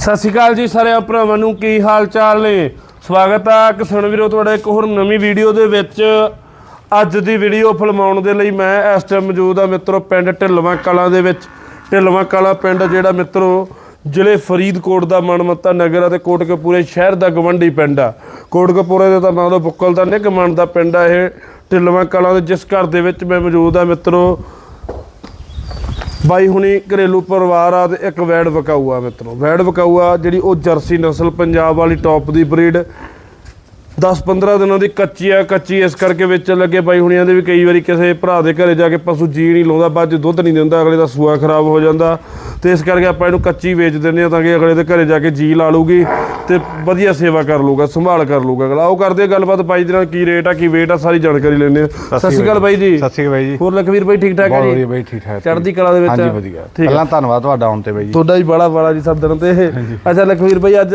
ਸਤਿ ਸ਼੍ਰੀ ਅਕਾਲ ਜੀ ਸਾਰੇ ਭਰਾਵਾਂ ਨੂੰ, ਕੀ ਹਾਲ ਚਾਲ ਨੇ? ਸਵਾਗਤ ਆ ਕਿਸਾਨ ਵੀਰੋ, ਤੁਹਾਡਾ ਇੱਕ ਹੋਰ ਨਵੀਂ ਵੀਡੀਓ ਦੇ ਵਿੱਚ। ਅੱਜ ਦੀ ਵੀਡੀਓ ਫਿਲਮਾਉਣ ਦੇ ਲਈ ਮੈਂ ਇਸ ਟਾਈਮ ਮੌਜੂਦ ਆ ਮਿੱਤਰੋ, ਪਿੰਡ ਢਿੱਲਵਾਂ ਕਲਾਂ ਦੇ ਵਿੱਚ। ਢਿੱਲਵਾਂ ਕਲਾਂ ਪਿੰਡ ਜਿਹੜਾ ਮਿੱਤਰੋ, ਜ਼ਿਲ੍ਹੇ ਫਰੀਦਕੋਟ ਦਾ ਮਨਮੱਤਾ ਨਗਰ ਅਤੇ ਕੋਟਕਪੂਰੇ ਸ਼ਹਿਰ ਦਾ ਗਵੰਡੀ ਪਿੰਡ ਆ। ਕੋਟਕਪੂਰੇ ਦੇ ਤਾਂ ਨਾਂ ਤੋਂ ਬੁੱਕਲ ਦਾ ਨਿਗਮਨ ਦਾ ਪਿੰਡ ਆ ਇਹ ਢਿੱਲਵਾਂ ਕਲਾਂ ਦੇ, ਜਿਸ ਘਰ ਦੇ ਵਿੱਚ ਮੈਂ ਮੌਜੂਦ ਆ ਮਿੱਤਰੋ। ਬਾਈ ਹੁਣੀ ਘਰੇਲੂ ਪਰਿਵਾਰ ਆ ਤੇ ਇੱਕ ਵੈੜ ਵਕਾਊ ਆ ਮਿੱਤਰੋ। ਵੈੜ ਵਕਾਊ ਆ ਜਿਹੜੀ ਉਹ ਜਰਸੀ ਨਸਲ ਪੰਜਾਬ ਵਾਲੀ ਟੌਪ ਦੀ ਬਰੀਡ। 10-15 ਦਿਨਾਂ ਦੀ ਕੱਚੀ ਆ, ਕੱਚੀ ਇਸ ਕਰਕੇ ਵੇਚਣ ਲੱਗੇ ਬਾਈ ਹੁਣੀਆਂ ਦੇ ਵੀ ਕਈ ਵਾਰੀ ਕਿਸੇ ਭਰਾ ਦੇ ਘਰੇ ਜਾ ਕੇ ਪਸ਼ੂ ਜੀ ਨਹੀਂ ਲਾਉਂਦਾ, ਬਾਅਦ 'ਚ ਦੁੱਧ ਨਹੀਂ ਦਿੰਦਾ, ਅਗਲੇ ਦਾ ਸੂਆ ਖਰਾਬ ਹੋ ਜਾਂਦਾ। ਤੇ ਇਸ ਕਰਕੇ ਆਪਾਂ ਇਹਨੂੰ ਕੱਚੀ ਵੇਚ ਦਿੰਦੇ ਆ ਤਾਂ ਕਿ ਅਗਲੇ ਦੇ ਘਰੇ ਜਾ ਕੇ ਜੀ ਲਾ ਲੂਗੀ ਤੇ ਵਧੀਆ ਸੇਵਾ ਕਰ ਲੂਗਾ ਸੰਭਾਲ ਕਰ ਲੂਗਾ ਅਗਲਾ। ਉਹ ਕਰਦੇ ਆ ਗੱਲਬਾਤ ਬਾਈ ਦੇ ਨਾਲ ਕੀ ਰੇਟ ਆ ਕੀ ਵੇਟ ਆ ਸਾਰੀ ਜਾਣਕਾਰੀ ਲੈਣੇ ਆ। ਸਤਿ ਸ਼੍ਰੀ ਅਕਾਲ ਬਾਈ ਜੀ। ਸਤਿ ਸ਼੍ਰੀ ਅਕਾਲ ਬਾਈ ਜੀ। ਹੋਰ ਲਖਵੀਰ ਬਾਈ ਠੀਕ ਠਾਕ ਹੈ ਬਹੁਤ ਜੀ? ਵਧੀਆ ਬਾਈ ਠੀਕ ਠਾਕ। ਚੜ੍ਹਦੀ ਕਲਾ ਦੇ ਵਿੱਚ ਹਾਂਜੀ? ਵਧੀਆ। ਪਹਿਲਾਂ ਧੰਨਵਾਦ ਤੁਹਾਡਾ ਆਉਣ ਤੇ ਬਾਈ ਜੀ। ਤੁਹਾਡਾ ਹੀ ਬੜਾ ਬੜਾ ਜੀ ਸੱਦਣ ਤੇ। ਇਹ ਅੱਛਾ ਲਖਵੀਰ ਬਾਈ ਅੱਜ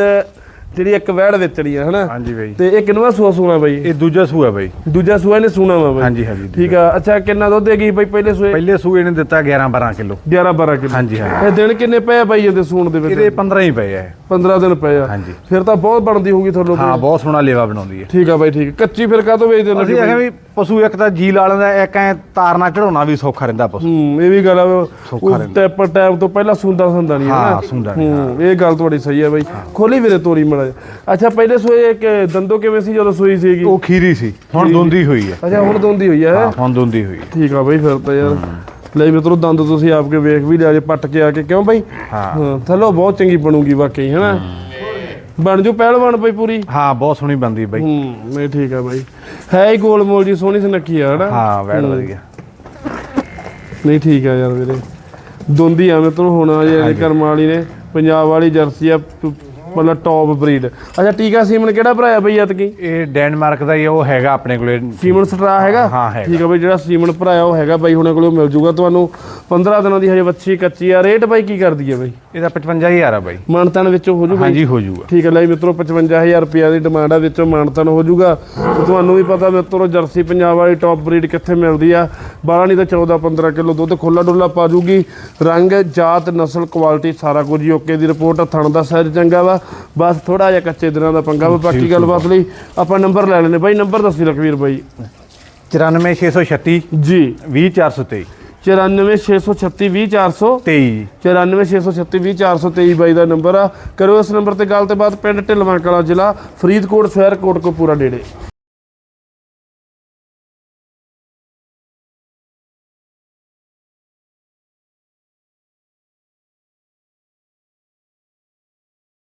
ਜਿਹੜੀ ਇੱਕ ਵੈੜ ਵੇਚਣੀ ਆ ਹਨਾ? ਹਾਂਜੀ ਬਾਈ। ਤੇ ਇਹ ਕਿੰਨਵਾ ਸੂਆ ਸੂਣਾ ਬਾਈ? ਇਹ ਦੂਜਾ ਸੂਆ ਬਾਈ। ਦੂਜਾ ਸੂਆ ਇਹਨੇ ਸੂਣਾ ਵਾ ਬਾਈ। ਹਾਂਜੀ ਹਾਂਜੀ ਠੀਕ ਆ। ਅੱਛਾ ਕਿੰਨਾ ਦੁੱਧ ਦੇਗੀ ਬਾਈ ਪਹਿਲੇ ਸੂਏ? ਪਹਿਲੇ ਸੂਏ ਨੇ ਦਿੱਤਾ 11 12 ਕਿਲੋ। 11 12 ਕਿਲੋ। ਹਾਂਜੀ ਹਾਂਜੀ। ਇਹ ਦਿਨ ਕਿੰਨੇ ਪਏ ਬਾਈ ਇਹਦੇ ਸੂਣ ਦੇ ਇਹਦੇ ਵਿੱਚ 15 ਹੀ ਪਏ ਆ। 15 ਦਿਨ ਪਏ ਆ। ਹਾਂਜੀ। ਫਿਰ ਤਾਂ ਬਹੁਤ ਬਣਦੀ ਹੋਊਗੀ ਤੁਹਾਨੂੰ ਹਾਂ ਬਹੁਤ ਸੋਹਣਾ ਲੇਵਾ ਬਣਾਉਂਦੀ ਹੈ। ਠੀਕ ਆ ਬਾਈ ਠੀਕ ਕੱਚੀ ਫਿਰ ਕਾਹਤੋਂ ਵੇਚਦੇ ਹੋ ਅਸੀਂ ਆਖਿਆ ਵੀ ਪਸ਼ੂ ਇੱਕ ਤਾਂ ਜੀ ਲਾ ਲੈਂਦਾ ਇੱਕ ਐ ਤਾਰਨਾ ਚੜਾਉਣਾ ਵੀ ਸੌਖਾ ਰਹਿੰਦਾ ਪਸ਼ੂ। ਹੂੰ ਇਹ ਵੀ ਗੱਲ ਆ ਸੌਖਾ ਰਹਿੰਦਾ। ਟੈਪ ਟੈਪ ਤੋਂ ਪਹਿਲਾਂ ਸੁੰਦਾ ਸੁੰਦਾ ਨਹੀਂ ਹਾਂ, ਸੁੰਦਾ ਨਹੀਂ, ਹੂੰ ਇਹ ਗੱਲ ਤੁਹਾਡੀ ਸਹੀ ਹੈ ਬਾਈ। ਖੋਲੀ ਵੀਰੇ ਤੋਰੀ ਮੜਾ ਅੱਛਾ ਪਹਿਲੇ ਸੂਏ ਕਿ ਦੰਦੋ ਕਿਵੇਂ ਸੀ ਜਦੋਂ ਸੂਈ ਸੀਗੀ? ਉਹ ਖੀਰੀ ਸੀ। ਹੁਣ ਦੁੰਦੀ ਹੋਈ ਹੈ। ਅੱਛਾ ਹੁਣ ਦੋਂਦੀ ਹੋਈ ਹੈ। ਹਾਂ ਹੁਣ ਦੁੰਦੀ ਹੋਈ ਹੈ। ਠੀਕ ਆ ਬਾਈ ਫਿਰ ਤਾਂ ਯਾਰ। ਲੈ ਮਿੱਤਰੋ ਦੰਦ ਤੁਸੀਂ ਆਪ ਕੇ ਵੇਖ ਵੀ ਲਿਆ ਜੇ ਪੱਟ ਕੇ ਆ ਕੇ ਕਿਉਂ ਬਾਈ? ਹਾਂ। ਥੱਲੋਂ ਬਹੁਤ ਚੰਗੀ ਬਣੂਗੀ ਵਾਕਈ ਹੈਨਾ? ਬਣ ਜੂ ਪਹਿਲਵਾਨ ਬਾਈ ਪੂਰੀ? ਹਾਂ ਬਹੁਤ ਸੋਹਣੀ ਬੰਦੀ ਬਾਈ। ਹੂੰ ਨਹੀਂ ਠੀਕ ਆ ਬਾਈ। ਹੈ ਹੀ ਗੋਲ ਮੋਲ ਜੀ ਸੋਹਣੀ ਸੁਨੱਖੀ ਆ ਹਨਾ? ਹਾਂ ਵੈੜ ਵਧੀਆ। ਨਹੀਂ ਠੀਕ ਆ ਯਾਰ ਵੀਰੇ। ਦੋਂਦੀ ਆ ਮਿੱਤਰੋ ਹੁਣ ਆ ਜੇ ਕਰਮ ਵਾਲੀ ਨੇ ਪੰਜਾਬ ਵਾਲੀ ਜਰਸੀ ਆ ਮਤਲਬ ਟੌਪ ਬਰੀਡ ਅੱਛਾ ਟੀਕਾ ਸੀਮਨ ਕਿਹੜਾ ਭਰਾਇਆ ਬਈ ਐਤਕੀ? ਇਹ ਡੈਨਮਾਰਕ ਦਾ ਹੀ ਉਹ ਹੈਗਾ ਆਪਣੇ ਕੋਲੇ। ਸੀਮਨ ਸਟਰਾ ਹੈਗਾ? ਹਾਂ, ਹੈਗਾ। ਠੀਕ ਆ ਬਈ ਜਿਹੜਾ ਸੀਮਨ ਭਰਾਇਆ ਉਹ ਹੈਗਾ ਬਾਈ ਹੁਣੇ ਕੋਲੋਂ ਮਿਲ ਜੂਗਾ ਤੁਹਾਨੂੰ। 15 ਦਿਨਾਂ ਦੀ ਹਜੇ ਬੱਚੀ ਕੱਚੀ ਆ। ਰੇਟ ਬਾਈ ਕੀ ਕਰਦੀ ਹੈ ਬਾਈ? ਇਹਦਾ 55000 ਆ ਬਾਈ। ਮਾਨਤਨ ਵਿੱਚੋਂ ਹੋ ਜੂ ਬਾਈ ਹਾਂਜੀ ਹੋ ਜਾਊਗਾ ਠੀਕ ਹੈ ਲਈ ਮਿੱਤਰੋ 55000 ਰੁਪਿਆ ਦੀ ਡਿਮਾਂਡ ਆ ਵਿੱਚੋਂ ਮਾਨਤਨ ਹੋ ਜੂਗਾ। ਤੁਹਾਨੂੰ ਵੀ ਪਤਾ ਮਿੱਤਰੋ ਜਰਸੀ ਪੰਜਾਬ ਵਾਲੀ ਟੌਪ ਬਰੀਡ ਕਿੱਥੇ ਮਿਲਦੀ ਆ। 12 ਨਹੀਂ ਤਾਂ 14 15 ਕਿਲੋ ਦੁੱਧ ਖੁੱਲਾ ਡੁੱਲਾ ਪਾ ਜੂਗੀ। ਰੰਗ ਜਾਤ ਨਸਲ ਕੁਆਲਿਟੀ ਸਾਰਾ ਕੁਝ ਹੀ ਓਕੇ ਦੀ ਰਿਪੋਰਟ ਥਣ ਦਾ ਸਾਈਜ਼ ਚੰਗਾ ਵਾ। ਬਸ ਥੋੜਾ ਜਿਹਾ ਕੱਚੇ ਦਿਨਾਂ ਦਾ ਪੰਗਾ ਵਾ ਬਾਕੀ ਗੱਲਬਾਤ ਲਈ ਆਪਾਂ ਨੰਬਰ ਲੈ ਲੈਣੇ ਬਾਈ ਨੰਬਰ ਦੱਸੀ ਲਖਵੀਰ ਬਾਈ। 94636 ਜੀ। 20423 94636 20400 23 94636 20423 ਬਾਈ ਦਾ ਨੰਬਰ ਆ। ਕਰੋ ਇਸ ਨੰਬਰ ਤੇ ਗੱਲ ਤੇ ਬਾਅਦ ਪਿੰਡ ਢਿਲਵਾਂ ਕਲਾ ਜ਼ਿਲ੍ਹਾ ਫਰੀਦਕੋਟ ਸ਼ਹਿਰ ਕੋਟਕਪੂਰਾ ਨੇੜੇ।